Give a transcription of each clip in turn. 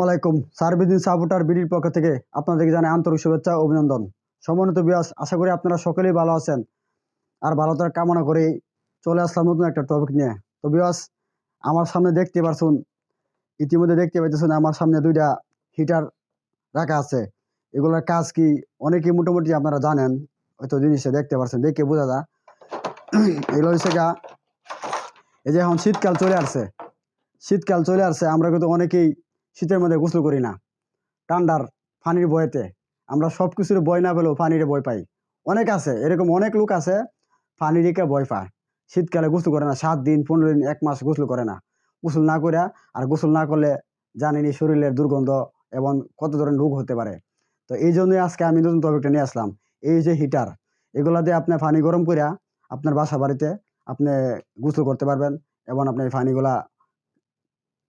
আসসালামু আলাইকুম। সার্ভিদিন সাপোর্টার বিডির পক্ষ থেকে আপনাদেরকে জানাই আন্তরিক শুভেচ্ছা অভিনন্দন। সম্মানিত বিয়াস আশা করি আপনারা সকলেই ভালো আছেন আর ভালো থাকার কামনা করে চলে আসলাম নতুন একটা টপিক নিয়ে। তো বিয়াস আমার সামনে দেখতে পারছুন, ইতিমধ্যে দেখতে পাইতেছেন আমার সামনে দুইটা হিটার রাখা আছে। এগুলোর কাজ কি অনেকেই মোটামুটি আপনারা জানেন, হয়তো জিনিসটা দেখতে পারছেন, দেখে বোঝা যায়। এগুলো হচ্ছে গা, এই যে এখন শীতকাল চলে আসছে। শীতকাল চলে আসছে, আমরা কিন্তু অনেকেই শীতের মধ্যে গোসল করি না। ঠান্ডার পানির বয়েতে আমরা সব কিছুর বয় না পেলেও পানির বয় পাই। অনেক আছে, এরকম অনেক লোক আছে পানি রেখে বয় পায়। শীতকালে গোসল করে না, সাত দিন, পনেরো দিন, এক মাস গোসল করে না। গোসল না করে আর গোসল না করলে জানেনি শরীরের দুর্গন্ধ এবং কত ধরনের রোগ হতে পারে। তো এই জন্যই আজকে আমি নতুন টপিকটা নিয়ে আসলাম। এই যে হিটার এগুলা দিয়ে আপনি পানি গরম করে আপনার বাসা বাড়িতে আপনি গোসল করতে পারবেন এবং আপনি এই পানিগুলা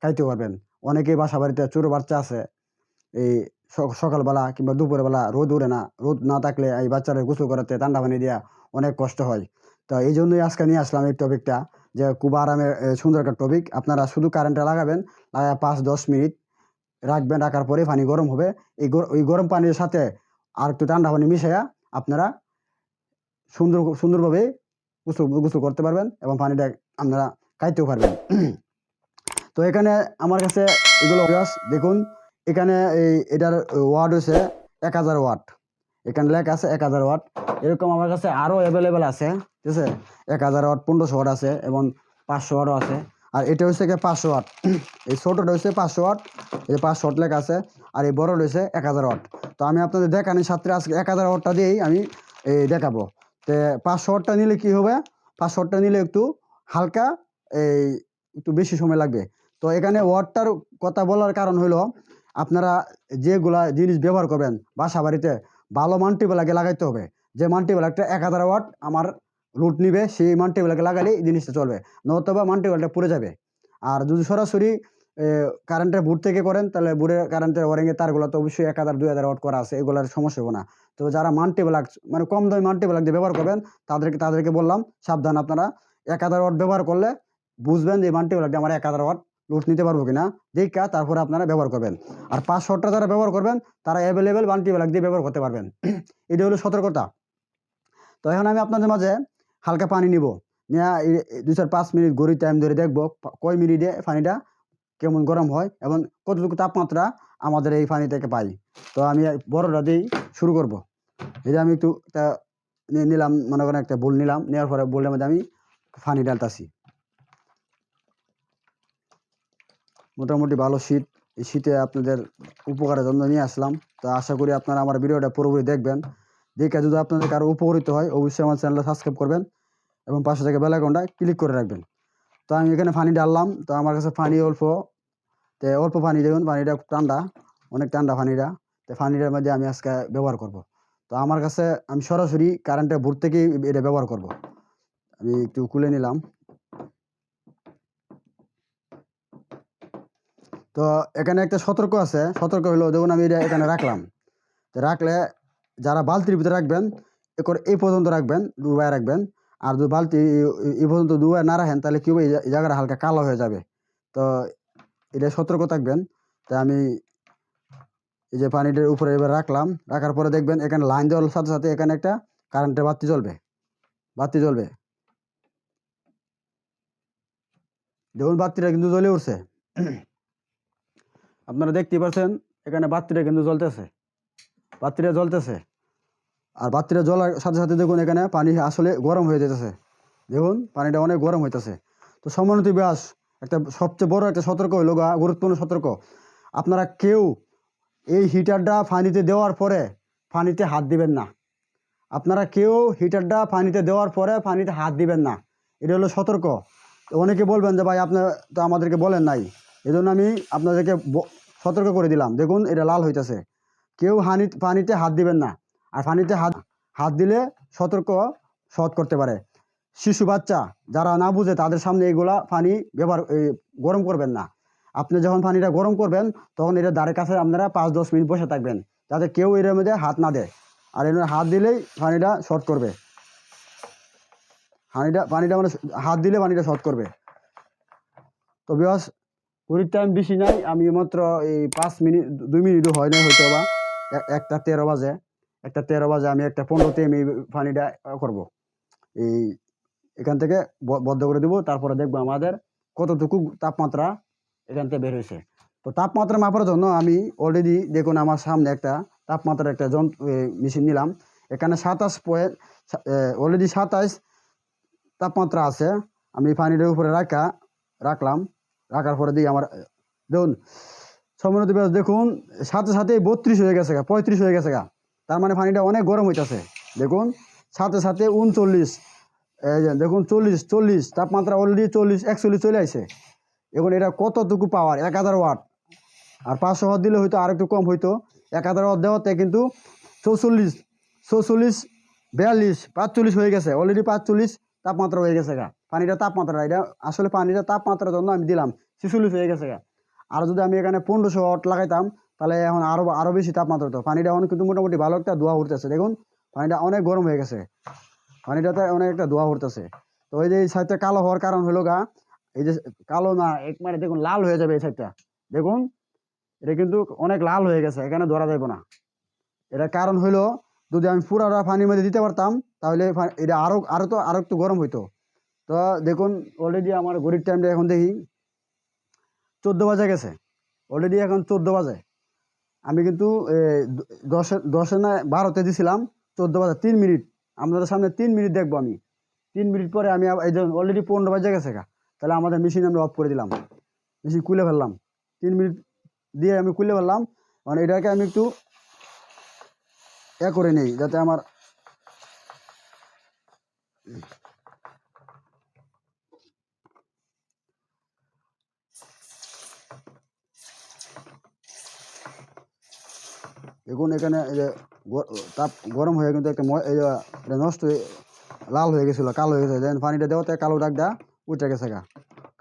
খাইতে পারবেন। অনেকেই বাসা বাড়িতে ছোটো বাচ্চা আছে। এই সকালবেলা কিংবা দুপুরবেলা রোদ উড়ে না, রোদ না থাকলে এই বাচ্চারা গোসল করাতে, ঠান্ডা পানি দেওয়া অনেক কষ্ট হয়। তো এই জন্যই আজকে নিয়ে আসলাম এই টপিকটা যে খুব আরামের সুন্দর একটা টপিক আপনারা শুধু কারেন্টটা লাগাবেন, লাগায় পাঁচ, দশ মিনিট রাখবেন, রাখার পরে পানি গরম হবে। এই ওই গরম পানির সাথে আর একটু ঠান্ডা পানি মিশাইয়া আপনারা সুন্দর, সুন্দরভাবে গোসল গোসল করতে পারবেন এবং পানিটা আপনারা খাইতেও পারবেন। তো এখানে আমার কাছে এগুলো দেখুন। এখানে এই, এটার ওয়াট হচ্ছে এক হাজার ওয়াট। এখানে লেখা আছে এক হাজার ওয়াট। এরকম আমার কাছে আরও অ্যাভেলেবেল আছে, ঠিক আছে? এক হাজার ওয়াট, পনেরোশো ওয়াট আছে এবং পাঁচশো ওয়াটও আছে। আর এটা হচ্ছে কি পাঁচশো ওয়াট। এই ছোটোটা হচ্ছে পাঁচশো ওয়াট, এই পাঁচশো ওয়াট লেখা আছে। আর এই বড় হচ্ছে এক হাজার ওয়াট। তো আমি আপনাদের দেখানি সাথে আজকে এক হাজার ওয়াটটা দিয়েই আমি এই দেখাবো। তো পাঁচশো ওয়াটটা নিলে কি হবে? পাঁচশো ওয়াটটা নিলে একটু হালকা, এই, একটু বেশি সময় লাগবে। তো এখানে ওয়ার্ডটার কথা বলার কারণ হলো আপনারা যেগুলা জিনিস ব্যবহার করবেন বাসা বাড়িতে, ভালো মাল্টিবেলাকে লাগাইতে হবে। যে মাল্টিবেলারটা এক হাজার ওয়াট আমার রুট নিবে, সেই মাল্টিবেলাকে লাগালেই জিনিসটা চলবে। নতবা মাল্টিবেলারটা পুড়ে যাবে। আর যদি সরাসরি কারেন্টের বুট থেকে করেন, তাহলে বুড়ের কারেন্টের ওয়ারিংয়ের তারগুলো তো অবশ্যই এক হাজার, দুই হাজার ওয়াট করা আছে, এগুলোর সমস্যা হবে না। তো যারা মাল্টিবেলাক মানে কম দামি মাল্টিবেলাক দিয়ে ব্যবহার করবেন, তাদেরকে তাদেরকে বললাম, সাবধান আপনারা। এক হাজার ওয়াট ব্যবহার করলে বুঝবেন যে মাল্টিবেলাকটা আমার এক হাজার ওয়াট লুট নিতে পারব কিনা, দেখা তারপরে আপনারা ব্যবহার করবেন। আর শটটা যারা ব্যবহার করবেন, তারা অ্যাভেলেবেল বান্টি মাল্টিবেলাক দিয়ে ব্যবহার করতে পারবেন। এটা হলো সতর্কতা। তো এখন আমি আপনাদের মাঝে হালকা পানি নিব। দুই চার পাঁচ মিনিট গড়ি টাইম ধরে দেখব কয় মিনিটে পানিটা কেমন গরম হয় এবং কতটুকু তাপমাত্রা আমাদের এই পানি থেকে পাই। তো আমি বড়টা দিয়েই শুরু করব। এই আমি একটু নিলাম, মনে করেন একটা বোল নিলাম। নেওয়ার পরে বোলের মধ্যে আমি পানি ডালতাছি মোটামুটি ভালো শীত। এই শীতে আপনাদের উপকারের জন্য নিয়ে আসলাম। তো আশা করি আপনারা আমার ভিডিওটা পুরোপুরি দেখবেন। দেখে যদি আপনাদের কারও উপকৃত হয়, অবশ্যই আমার চ্যানেলটা সাবস্ক্রাইব করবেন এবং পাশে থেকে বেল আইকনটা ক্লিক করে রাখবেন। তো আমি এখানে পানি ডাললাম তো আমার কাছে পানি অল্প। তো অল্প পানি দেখুন, পানিটা খুব ঠান্ডা, অনেক ঠান্ডা পানিটা। তো পানিটার মধ্যে আমি আজকে ব্যবহার করব। তো আমার কাছে আমি সরাসরি কারেন্টের ভোর থেকেই এটা ব্যবহার করব। আমি একটু খুলে নিলাম। তো এখানে একটা সতর্ক আছে। সতর্ক হলো দেখুন আমি এটা এখানে রাখলাম, তো রাখলে যারা বালতির ভিতরে রাখবেন, এ করে এই পর্যন্ত রাখবেন, ডুবায় রাখবেন। আর যদি বালতি এই- পর্যন্ত ডুবায় না রাখেন, তাহলে কি হবে? এই জায়গাটা হালকা কালো হয়ে যাবে। তো এটা সতর্ক থাকবেন। তাই আমি এই যে পানিটার উপরে এবার রাখলাম, রাখার পরে দেখবেন এখানে লাইন দেওয়ার সাথে সাথে এখানে একটা কারেন্টের বাতি জ্বলবে বাতি জ্বলবে। দেখুন বাতিটা কিন্তু জ্বলে উঠছে। আপনারা দেখতেই পাচ্ছেন এখানে বাতিটা কিন্তু জ্বলতেছে। বাতিটা জ্বলতেছে। আর বাতিটা জ্বলার সাথে সাথে দেখুন এখানে পানি আসলে গরম হয়ে যেতেছে দেখুন, পানিটা অনেক গরম হইতেছে। তো সমন্বিত ব্যাস, একটা সবচেয়ে বড় একটা সতর্ক হইল গা, গুরুত্বপূর্ণ সতর্ক। আপনারা কেউ এই হিটারটা পানিতে দেওয়ার পরে পানিতে হাত দিবেন না। আপনারা কেউ হিটারটা পানিতে দেওয়ার পরে পানিতে হাত দিবেন না। এটা হলো সতর্ক। অনেকে বলবেন যে, ভাই, আপনার তো আমাদেরকে বলেন নাই। এই জন্য আমি আপনাদেরকে সতর্ক করে দিলাম। দেখুন, এটা লাল হইতেছে। কেউ হানি, পানিতে হাত দিবেন না। আর পানিতে হাত হাত দিলে সতর্ক সৎ করতে পারে। শিশু, বাচ্চা যারা না বুঝে, তাদের সামনে এগুলা পানি ব্যবহার গরম করবেন না। আপনি যখন পানিটা গরম করবেন, তখন এটা দ্বারের কাছে আপনারা পাঁচ, দশ মিনিট বসে থাকবেন। যাতে কেউ এর মধ্যে হাত না দেয়। আর এর হাত দিলেই পানিটা শর্ট করবে। পানিটা পানিটা মানে হাত দিলে পানিটা শর্ট করবে। তো বিকজ ঘড়ির টাইম বেশি নাই, আমি মাত্র এই পাঁচ মিনিট, দুই মিনিটও হয় না হয়তো বা একটা তেরো বাজে, একটা তেরো বাজে, আমি একটা পনেরোতে আমি পানিটা করব। এই, এখান থেকে বদ্ধ করে দিব, তারপরে দেখব আমাদের কতটুকু তাপমাত্রা এখান থেকে বের হয়েছে। তো তাপমাত্রা মাপার জন্য আমি অলরেডি দেখুন আমার সামনে একটা তাপমাত্রার একটা যন্ত্র মেশিন নিলাম। এখানে সাতাশ পয়েন্ট অলরেডি সাতাশ তাপমাত্রা আছে। আমি পানিটার উপরে রাখা, রাখলাম। রাখার পরে দিয়ে আমার, দেখুন সমুদ্র ব্যাস, দেখুন, সাথে সাথে বত্রিশ হয়ে গেছে গা, পঁয়ত্রিশ হয়ে গেছে গা। তার মানে পানিটা অনেক গরম হইতেছে। দেখুন, সাথে সাথে উনচল্লিশ দেখুন, চল্লিশ চল্লিশ, তাপমাত্রা অলরেডি চল্লিশ, একচল্লিশ চলে আসে এখন এটা কতটুকু পাওয়ার এক হাজার ওয়াট আর পাঁচশো ওয়াট দিলে হয়তো আর একটু কম হইতো। এক হাজার ওয়াট দেওয়াতে কিন্তু চৌচল্লিশ চৌচল্লিশ, বিয়াল্লিশ, পাঁচচল্লিশ হয়ে গেছে। অলরেডি পাঁচচল্লিশ, তাপমাত্রা হয়ে গেছে গা। পানিটা তাপমাত্রা, এটা আসলে পানিটা তাপমাত্রার জন্য আমি দিলাম। ছিচল্লিশ হয়ে গেছে আর যদি আমি এখানে পনেরোশো ওয়াট লাগাইতাম, তাহলে এখন আরও আরও বেশি তাপমাত্রা তো পানিটা এখন কিন্তু মোটামুটি ভালো একটা ধোয়া উঠতেছে। দেখুন, পানিটা অনেক গরম হয়ে গেছে। পানিটাতে অনেক একটা ধোয়া উঠতেছে। তো এই যে এই সাইডটা কালো হওয়ার কারণ হলো গা, এই যে কালো না একবারে দেখুন, লাল হয়ে যাবে এই সাইডটা। দেখুন, এটা কিন্তু অনেক লাল হয়ে গেছে, এখানে ধরা যাবে না। এটার কারণ হলো, যদি আমি পুরাটা পানির মধ্যে দিতে পারতাম, তাহলে এটা আরও আরও তো, আরও একটু গরম হইতো। তো দেখুন অলরেডি আমার ঘড়ির টাইমটা এখন দেখি। চোদ্দ বাজে গেছে। অলরেডি এখন চোদ্দ বাজে। আমি কিন্তু দশে দশে না, বারোতে দিছিলাম, চোদ্দ বাজে, তিন মিনিট। আপনাদের সামনে তিন মিনিট দেখব আমি। তিন মিনিট পরে আমি এই যে অলরেডি পনেরো বাজে গেছে গা। তাহলে আমাদের মেশিন আমরা অফ করে দিলাম। মেশিন খুলে ফেললাম। তিন মিনিট দিয়ে আমি খুলে ফেললাম। মানে এটাকে আমি একটু এ করে নেই, যাতে আমার দেখুন এখানে এই যে তাপ গরম হয়ে কিন্তু একটা এটা নষ্ট হয়ে লাল হয়ে গেছিল, কালো হয়ে গেছে। পানিটা দেওয়াতে কালো দাগ দা উঠে গেছে গা।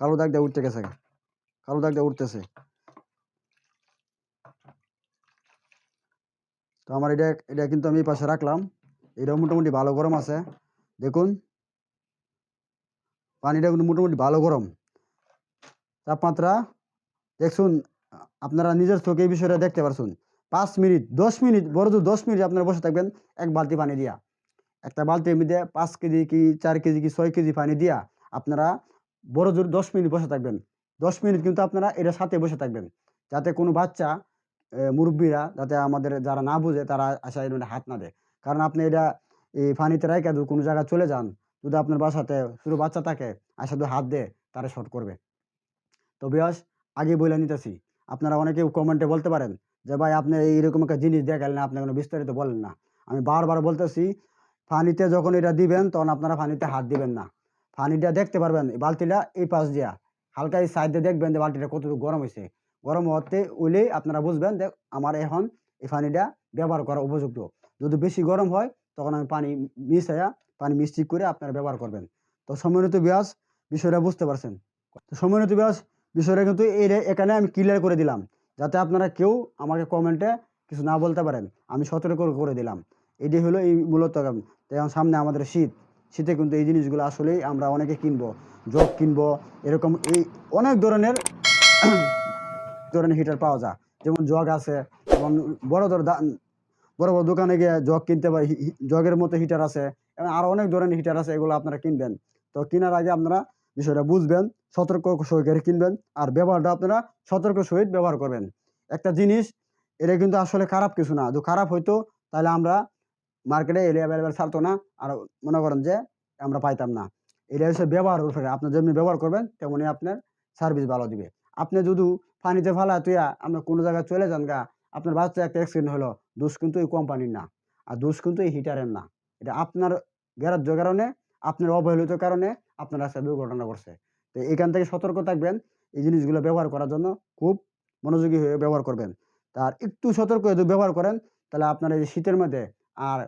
কালো দাগ দা উঠতে গেছে গা। কালো দাগ দা উঠতেছে। তো আমার এটা এটা কিন্তু আমি পাশে রাখলাম। এটা মোটামুটি ভালো গরম আছে। দেখুন। পানিটা কিন্তু মোটামুটি ভালো গরম। তাপমাত্রা, দেখুন, আপনারা নিজের চোখে এই বিষয়টা দেখতে পারছেন। পাঁচ মিনিট, দশ মিনিট, বড় দশ মিনিট আপনারা বসে থাকবেন, এক বালতি পানি দিয়া। একটা বালতির মধ্যে পাঁচ কেজি কি, চার কেজি কি, ছয় কেজি পানি দিয়া আপনারা বড় জোর দশ মিনিট বসে থাকবেন। দশ মিনিট কিন্তু আপনারা এটার সাথে বসে থাকবেন। যাতে কোনো বাচ্চা মুরব্বীরা যাতে আমাদের যারা না বুঝে তারা আসা এর হাত না দেয়। কারণ আপনি এটা, এই পানিতে রাখা যদি কোনো জায়গায় চলে যান, যদি আপনার বাসাতে শুধু বাচ্চা থাকে আসা যদি হাত দেয়, তারা শর্ট করবে। তো বিয়াস আগে বলে নিতেছি। আপনারা অনেকে কমেন্টে বলতে পারেন যে, ভাই, আপনি এইরকম একটা জিনিস দেখালেন, আপনি কোনো বিস্তারিত বলেন না। আমি বারবার বলতেছি পানিতে যখন এটা দিবেন, তখন আপনারা পানিতে হাত দিবেন না। পানিটা দেখতে পারবেন বালতিটা এই পাশ দিয়া। হালকা এই সাইডে দেখবেন যে, বালতিটা কতটুকু গরম হয়েছে গরম হতে উইলেই আপনারা বুঝবেন যে, আমার এখন এই পানিটা ব্যবহার করা উপযুক্ত। যদি বেশি গরম হয়, তখন আমি পানি মিশাইয়া পানি মিষ্টি করে আপনারা ব্যবহার করবেন। তো সম্মানিত ব্যাস বিষয়টা বুঝতে পারছেন? তো সম্মানিত ব্যাস বিষয়টা কিন্তু এই এখানে আমি ক্লিয়ার করে দিলাম। যাতে আপনারা কেউ আমাকে কমেন্টে কিছু না বলতে পারেন। আমি সতর্ক করে দিলাম। এটি হলো এই মূলত এখন সামনে আমাদের শীত। শীতে কিন্তু এই জিনিসগুলো আসলেই আমরা অনেকে কিনবো, জগ কিনবো, এরকম এই অনেক ধরনের ধরনের হিটার পাওয়া যায়। যেমন জগ আছে এবং বড় ধর বড় বড় দোকানে গিয়ে জগ কিনতে পারি জগের মতো হিটার আছে, এবং আরও অনেক ধরনের হিটার আছে, এগুলো আপনারা কিনবেন। তো কেনার আগে আপনারা বিষয়টা বুঝবেন, সতর্ক সহকারে কিনবেন আর ব্যবহারটা আপনারা সতর্ক সহিত ব্যবহার করবেন। একটা জিনিস, এটা কিন্তু আসলে খারাপ কিছু না। যদি খারাপ হইতো, তাহলে আমরা মার্কেটে এলে অ্যাভেলেবেল ছাড়তো না আর মনে করেন যে আমরা পাইতাম না। এটা হচ্ছে ব্যবহার উপরে। আপনি যেমনি ব্যবহার করবেন, তেমনি আপনার সার্ভিস ভালো দিবে। আপনি যদি পানিতে ফেলা তুইয়া আপনার কোনো জায়গায় চলে যান গা, আপনার বাচ্চা একটা অ্যাক্সিডেন্ট হলো, দোষ কিন্তু এই কোম্পানির না। আর দোষ কিন্তু এই হিটারের না। এটা আপনার গ্যারাজ্য কারণে আপনার অবহেলিত কারণে আপনার রাস্তায় দুর্ঘটনা ঘটছে। তো এখান থেকে সতর্ক থাকবেন। এই জিনিসগুলো ব্যবহার করার জন্য খুব মনোযোগী হয়ে ব্যবহার করবেন। তার একটু সতর্ক যদি ব্যবহার করেন, তাহলে আপনার এই শীতের মধ্যে আর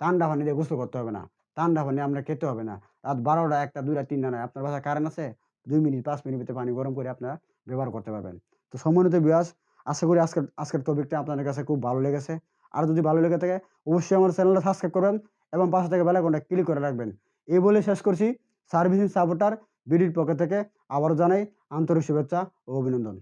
ঠান্ডা পানি দিয়ে গোসল করতে হবে না। ঠান্ডা পানি আপনার খেতে হবে না। রাত বারোটা, একটা, দুইটা, তিনটা নয় আপনার বাসায় কারেন্ট আছে, দুই মিনিট, পাঁচ মিনিট ভিতরে পানি গরম করে আপনারা ব্যবহার করতে পারবেন। তো সম্মানিত বিয়াস আশা করি আজকের আজকের টপিকটা আপনাদের কাছে খুব ভালো লেগেছে। আর যদি ভালো লেগে থাকে, অবশ্যই আমার চ্যানেলটা সাবস্ক্রাইব করবেন এবং পাশে থেকে বেলাইকনটা ক্লিক করে রাখবেন। এই বলে শেষ করছি। সার্ভিসিং সাপোর্টার বিডির পক্ষ থেকে আবারও জানাই আন্তরিক শুভেচ্ছা ও অভিনন্দন।